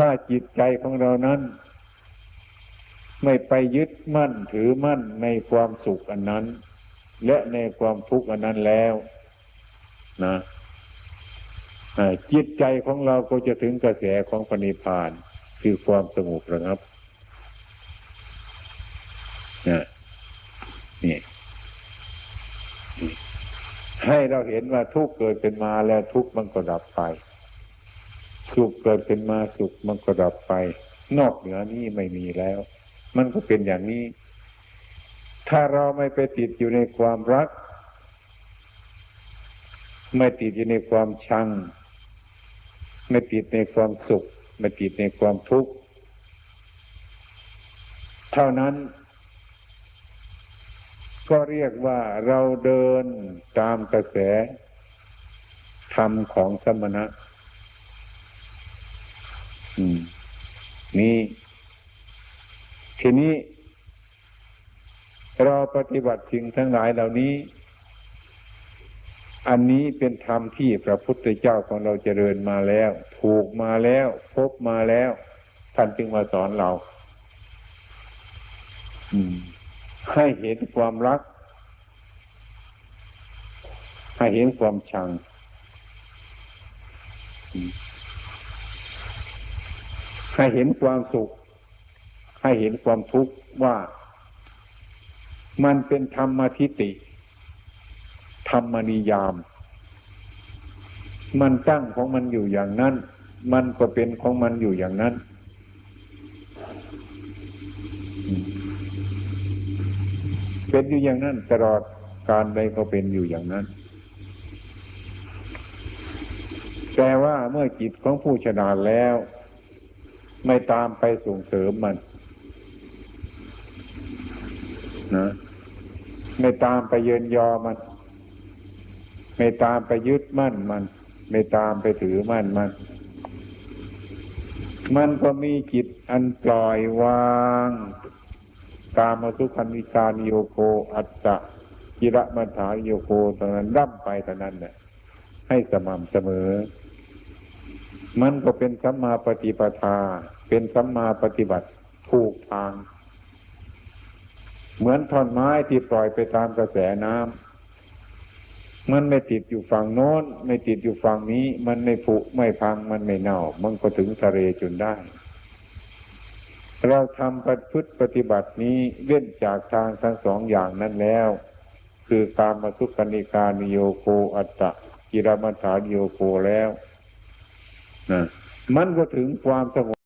ถ้าจิตใจของเรานั้น ไม่ไปยึดมั่นถือมั่นในความสุขอันนั้น และในความทุกข์อันนั้นแล้วนะจิตใจของเราก็จะถึงกระแสของปณิพาน คือความสงบระงับนะนี่นี่ให้เราเห็นว่าทุกข์เกิดเป็นมาแล้วทุกข์มันก็ดับไป สุขเกิดเป็นมาสุขมันก็ดับไป นอกเหนือนี้ไม่มีแล้ว มันก็เป็นอย่างนี้ ถ้าเราไม่ไปติดอยู่ในความรัก ไม่ติดอยู่ในความชัง ไม่ติดในความสุข ไม่ติดในความทุกข์เท่านั้น ก็เรียกว่าเราเดินตามกระแสธรรมของสมณะ นี่ ทีนี้ เราปฏิบัติสิ่งทั้งหลายเหล่านี้ อันนี้เป็นธรรมที่พระพุทธเจ้าของเราเจริญมาแล้ว ถูกมาแล้ว พบมาแล้ว ท่านจึงมาสอนเราให้เห็นความรัก ให้เห็นความชัง ให้เห็นความสุข ให้เห็นความทุกข์ว่า มันเป็นธรรมทิฏฐิธรรมนิยาม มันตั้งของมันอยู่อย่างนั้น มันก็เป็นของมันอยู่อย่างนั้น เป็นอยู่อย่างนั้นตลอดการใดก็เป็นอยู่อย่างนั้น แต่ว่าเมื่อจิตของผู้ฉลาดแล้ว ไม่ตามไปส่งเสริมมันนะไม่ตามไปเยินยอมัน ไม่ตามไปยึดมั่นมัน ไม่ตามไปถือมั่นมัน มันก็มีจิตอันปล่อยวางกามสุขันวิการโยโคอัตตะกิระมัฐานโยโคตอนนั้นร่ำไปตอนนั้นเนี่ยให้สม่ำเสมอ มันก็เป็นสัมมาปฏิปทา เป็นสัมมาปฏิบัติถูกทาง เหมือนท่อนไม้ที่ปล่อยไปตามกระแสน้ำมันไม่ติดอยู่ฝั่งโน้น ไม่ติดอยู่ฝั่งนี้ มันไม่ผุไม่พังมันไม่เน่า มันก็ถึงทะเลจนได้ เราทำปฏิพฤติปฏิบัตินี้เว้นจากทางทั้งสองอย่างนั้นแล้ว คือการมาสุขานิการนิโยโคอัตตะกิรมัฏฐานโยโคแล้ว มันก็ถึงความสงบ